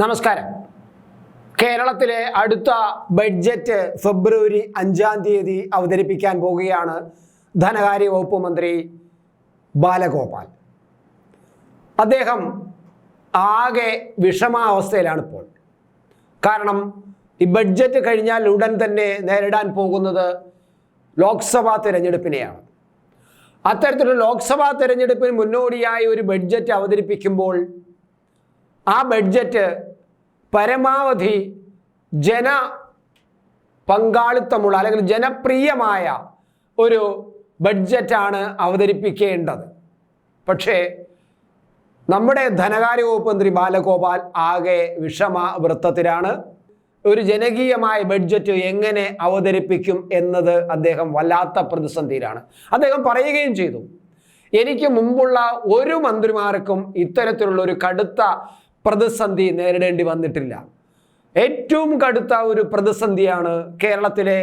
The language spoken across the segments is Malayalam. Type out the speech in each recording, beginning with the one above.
നമസ്കാരം. കേരളത്തിലെ അടുത്ത ബഡ്ജറ്റ് ഫെബ്രുവരി അഞ്ചാം തീയതി അവതരിപ്പിക്കാൻ പോവുകയാണ് ധനകാര്യ വകുപ്പ് മന്ത്രി ബാലഗോപാൽ. അദ്ദേഹം ആകെ വിഷമാവസ്ഥയിലാണ് ഇപ്പോൾ. കാരണം ഈ ബഡ്ജറ്റ് കഴിഞ്ഞാൽ ഉടൻ തന്നെ നേരിടാൻ പോകുന്നത് ലോക്സഭാ തിരഞ്ഞെടുപ്പിനെയാണ്. അത്തരത്തിലുള്ള ലോക്സഭാ തിരഞ്ഞെടുപ്പിന് മുന്നോടിയായി ഒരു ബഡ്ജറ്റ് അവതരിപ്പിക്കുമ്പോൾ ആ ബഡ്ജറ്റ് പരമാവധി ജന പങ്കാളിത്തമുള്ള അല്ലെങ്കിൽ ജനപ്രിയമായ ഒരു ബഡ്ജറ്റാണ് അവതരിപ്പിക്കേണ്ടത്. പക്ഷേ നമ്മുടെ ധനകാര്യ വകുപ്പ് മന്ത്രി ബാലഗോപാൽ ആകെ വിഷമ വൃത്തത്തിലാണ്. ഒരു ജനകീയമായ ബഡ്ജറ്റ് എങ്ങനെ അവതരിപ്പിക്കും എന്നത് അദ്ദേഹം വല്ലാത്ത പ്രതിസന്ധിയിലാണ്. അദ്ദേഹം പറയുകയും ചെയ്തു എനിക്ക് മുമ്പുള്ള ഒരു മന്ത്രിമാർക്കും ഇത്തരത്തിലുള്ള ഒരു കടുത്ത പ്രതിസന്ധി നേരിടേണ്ടി വന്നിട്ടില്ല. ഏറ്റവും കടുത്ത ഒരു പ്രതിസന്ധിയാണ് കേരളത്തിലെ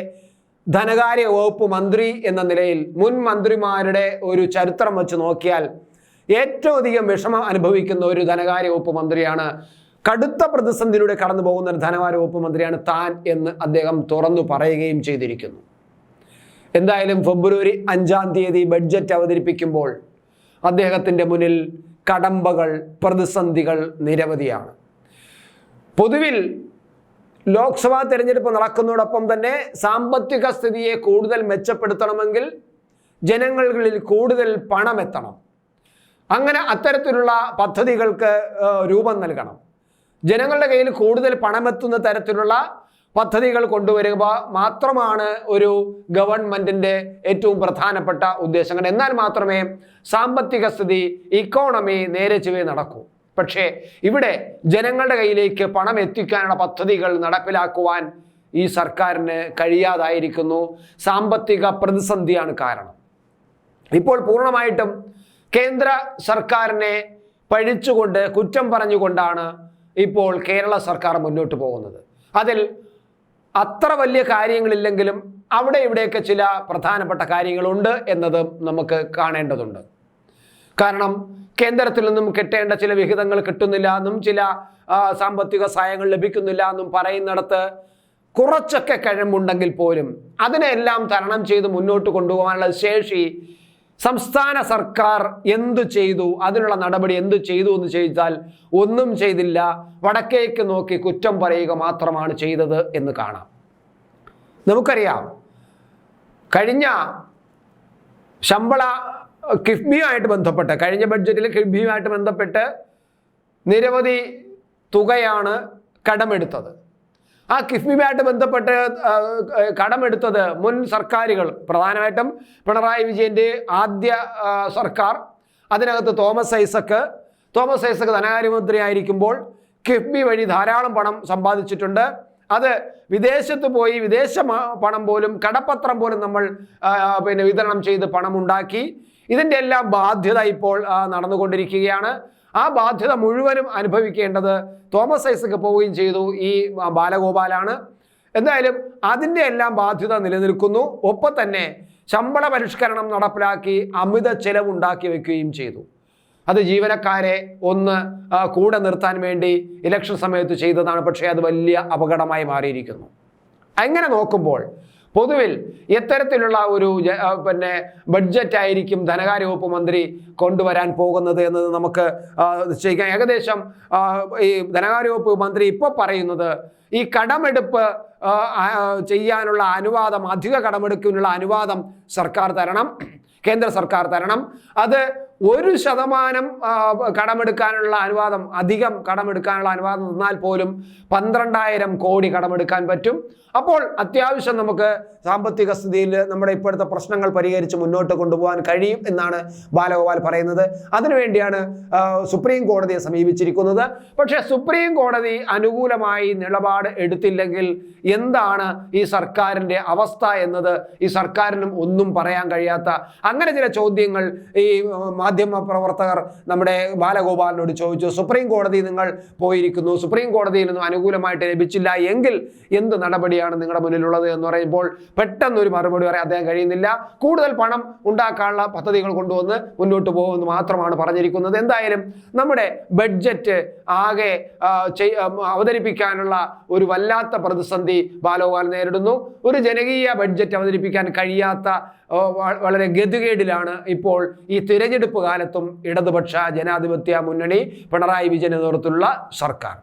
ധനകാര്യ വകുപ്പ് മന്ത്രി എന്ന നിലയിൽ മുൻ മന്ത്രിമാരുടെ ഒരു ചരിത്രം വെച്ച് നോക്കിയാൽ ഏറ്റവും അധികം വിഷമം അനുഭവിക്കുന്ന ഒരു ധനകാര്യ വകുപ്പ് മന്ത്രിയാണ്. കടുത്ത പ്രതിസന്ധിയിലൂടെ കടന്നു പോകുന്ന ഒരു ധനകാര്യ വകുപ്പ് മന്ത്രിയാണ് താൻ എന്ന് അദ്ദേഹം തുറന്നു പറയുകയും ചെയ്തിരിക്കുന്നു. എന്തായാലും ഫെബ്രുവരി അഞ്ചാം തീയതി ബഡ്ജറ്റ് അവതരിപ്പിക്കുമ്പോൾ അദ്ദേഹത്തിന്റെ മുന്നിൽ കടമ്പകൾ പ്രതിസന്ധികൾ നിരവധിയാണ്. പൊതുവിൽ ലോക്സഭാ തെരഞ്ഞെടുപ്പ് നടക്കുന്നതോടൊപ്പം തന്നെ സാമ്പത്തിക സ്ഥിതിയെ കൂടുതൽ മെച്ചപ്പെടുത്തണമെങ്കിൽ ജനങ്ങളിൽ കൂടുതൽ പണമെത്തണം അങ്ങനെ അത്തരത്തിലുള്ള പദ്ധതികൾക്ക് രൂപം നൽകണം. ജനങ്ങളുടെ കയ്യിൽ കൂടുതൽ പണമെത്തുന്ന തരത്തിലുള്ള പദ്ധതികൾ കൊണ്ടുവരിക മാത്രമാണ് ഒരു ഗവൺമെന്റിന്റെ ഏറ്റവും പ്രധാനപ്പെട്ട ഉദ്ദേശങ്ങൾ എന്നാൽ മാത്രമേ സാമ്പത്തിക സ്ഥിതി ഇക്കോണമി നേരെ ചുവേ നടക്കൂ. പക്ഷേ ഇവിടെ ജനങ്ങളുടെ കയ്യിലേക്ക് പണം എത്തിക്കാനുള്ള പദ്ധതികൾ നടപ്പിലാക്കുവാൻ ഈ സർക്കാരിന് കഴിയാതായിരിക്കുന്നു. സാമ്പത്തിക പ്രതിസന്ധിയാണ് കാരണം. ഇപ്പോൾ പൂർണമായിട്ടും കേന്ദ്ര സർക്കാരിനെ പഴിച്ചുകൊണ്ട് കുറ്റം പറഞ്ഞുകൊണ്ടാണ് ഇപ്പോൾ കേരള സർക്കാർ മുന്നോട്ട് പോകുന്നത്. അതിൽ അത്ര വലിയ കാര്യങ്ങളില്ലെങ്കിലും അവിടെ ഇവിടെയൊക്കെ ചില പ്രധാനപ്പെട്ട കാര്യങ്ങളുണ്ട് എന്നത് നമുക്ക് കാണേണ്ടതുണ്ട്. കാരണം കേന്ദ്രത്തിൽ നിന്നും കിട്ടേണ്ട ചില വിഹിതങ്ങൾ കിട്ടുന്നില്ല എന്നും ചില സാമ്പത്തിക സഹായങ്ങൾ ലഭിക്കുന്നില്ല എന്നും പറയുന്നിടത്ത് കുറച്ചൊക്കെ കഴമ്പുണ്ടെങ്കിൽ പോലും അതിനെല്ലാം തരണം ചെയ്ത് മുന്നോട്ട് കൊണ്ടുപോകാനുള്ള ശേഷി സംസ്ഥാന സർക്കാർ എന്തു ചെയ്തു? അതിനുള്ള നടപടി എന്തു ചെയ്തു എന്ന് ചോദിച്ചാൽ ഒന്നും ചെയ്തില്ല. വടക്കേക്ക് നോക്കി കുറ്റം പറയുക മാത്രമാണ് ചെയ്തത് എന്ന് കാണാം. നമുക്കറിയാം. കഴിഞ്ഞ ശമ്പള കിഫ്ബിയുമായിട്ട് ബന്ധപ്പെട്ട് കഴിഞ്ഞ ബഡ്ജറ്റിൽ കിഫ്ബിയുമായിട്ട് ബന്ധപ്പെട്ട് നിരവധി തുകയാണ് കടമെടുത്തത്. ആ കിഫ്ബിയുമായിട്ട് ബന്ധപ്പെട്ട് കടമെടുത്തത് മുൻ സർക്കാരുകൾ. പ്രധാനമായിട്ടും പിണറായി വിജയന്റെ ആദ്യ സർക്കാർ അതിനകത്ത് തോമസ് ഐസക്ക്. തോമസ് ഐസക്ക് ധനകാര്യമന്ത്രി ആയിരിക്കുമ്പോൾ കിഫ്ബി വഴി ധാരാളം പണം സമ്പാദിച്ചിട്ടുണ്ട്. അത് വിദേശത്ത് പോയി വിദേശ പണം പോലും കടപ്പത്രം പോലും നമ്മൾ പിന്നെ വിതരണം ചെയ്ത് പണം ഉണ്ടാക്കി ഇതിന്റെ എല്ലാം ബാധ്യത ഇപ്പോൾ നടന്നുകൊണ്ടിരിക്കുകയാണ്. ആ ബാധ്യത മുഴുവനും അനുഭവിക്കേണ്ടത് തോമസ് ഐസക്ക് പോവുകയും ചെയ്തു ഈ ബാലഗോപാലാണ്. എന്തായാലും അതിന്റെ എല്ലാം ബാധ്യത നിലനിൽക്കുന്നു. ഒപ്പം തന്നെ ശമ്പള പരിഷ്കരണം നടപ്പിലാക്കി അമിത ചെലവുണ്ടാക്കി വെക്കുകയും ചെയ്തു. അത് ജീവനക്കാരെ ഒന്ന് കൂടെ നിർത്താൻ വേണ്ടി ഇലക്ഷൻ സമയത്ത് ചെയ്തതാണ്. പക്ഷേ അത് വലിയ അപകടമായി മാറിയിരിക്കുന്നു. അങ്ങനെ നോക്കുമ്പോൾ പൊതുവിൽ എത്തരത്തിലുള്ള ഒരു പിന്നെ ബഡ്ജറ്റ് ആയിരിക്കും ധനകാര്യ വകുപ്പ് മന്ത്രി കൊണ്ടുവരാൻ പോകുന്നത് എന്നത് നമുക്ക് നിശ്ചയിക്കാം. ഏകദേശം ഈ ധനകാര്യ വകുപ്പ് മന്ത്രി ഇപ്പോൾ പറയുന്നത് ഈ കടമെടുപ്പ് ചെയ്യാനുള്ള അനുവാദം അധിക കടമെടുക്കുന്നുള്ള അനുവാദം സർക്കാർ തരണം കേന്ദ്ര സർക്കാർ തരണം. അത് ഒരു ശതമാനം കടമെടുക്കാനുള്ള അനുവാദം അധികം കടമെടുക്കാനുള്ള അനുവാദം തന്നാൽ പോലും പന്ത്രണ്ടായിരം കോടി കടമെടുക്കാൻ പറ്റും. അപ്പോൾ അത്യാവശ്യം നമുക്ക് സാമ്പത്തിക സ്ഥിതിയിൽ നമ്മുടെ ഇപ്പോഴത്തെ പ്രശ്നങ്ങൾ പരിഹരിച്ച് മുന്നോട്ട് കൊണ്ടുപോകാൻ കഴിയും എന്നാണ് ബാലഗോപാൽ പറയുന്നത്. അതിനുവേണ്ടിയാണ് സുപ്രീം കോടതിയെ സമീപിച്ചിരിക്കുന്നത്. പക്ഷേ സുപ്രീം കോടതി അനുകൂലമായി നിലപാട് എടുത്തില്ലെങ്കിൽ എന്താണ് ഈ സർക്കാരിന്റെ അവസ്ഥ എന്നത്? ഈ സർക്കാരിനും ഒന്നും പറയാൻ കഴിയാത്ത. അങ്ങനെ ചില ചോദ്യങ്ങൾ ഈ മാധ്യമ പ്രവർത്തകർ നമ്മുടെ ബാലഗോപാലിനോട് ചോദിച്ചു സുപ്രീം കോടതി നിങ്ങൾ പോയിരിക്കുന്നു സുപ്രീം കോടതിയിൽ നിന്നും അനുകൂലമായിട്ട് ലഭിച്ചില്ല എങ്കിൽ എന്ത് നടപടിയാണ് നിങ്ങളുടെ മുന്നിലുള്ളത്? എന്ന് പറയുമ്പോൾ പെട്ടെന്ന് ഒരു മറുപടി പറയാൻ അദ്ദേഹം കഴിയുന്നില്ല. കൂടുതൽ പണം ഉണ്ടാക്കാനുള്ള പദ്ധതികൾ കൊണ്ടുവന്ന് മുന്നോട്ട് പോകുമെന്ന് മാത്രമാണ് പറഞ്ഞിരിക്കുന്നത്. എന്തായാലും നമ്മുടെ ബഡ്ജറ്റ് ആകെ അവതരിപ്പിക്കാനുള്ള ഒരു വല്ലാത്ത പ്രതിസന്ധി ബാലഗോപാൽ നേരിടുന്നു. ഒരു ജനകീയ ബഡ്ജറ്റ് അവതരിപ്പിക്കാൻ കഴിയാത്ത വളരെ ഗതികേടിലാണ് ഇപ്പോൾ ഈ തിരഞ്ഞെടുപ്പ് കാലത്തും ഇടതുപക്ഷ ജനാധിപത്യ മുന്നണി പിണറായി വിജയൻ നേതൃത്വത്തിലുള്ള സർക്കാർ.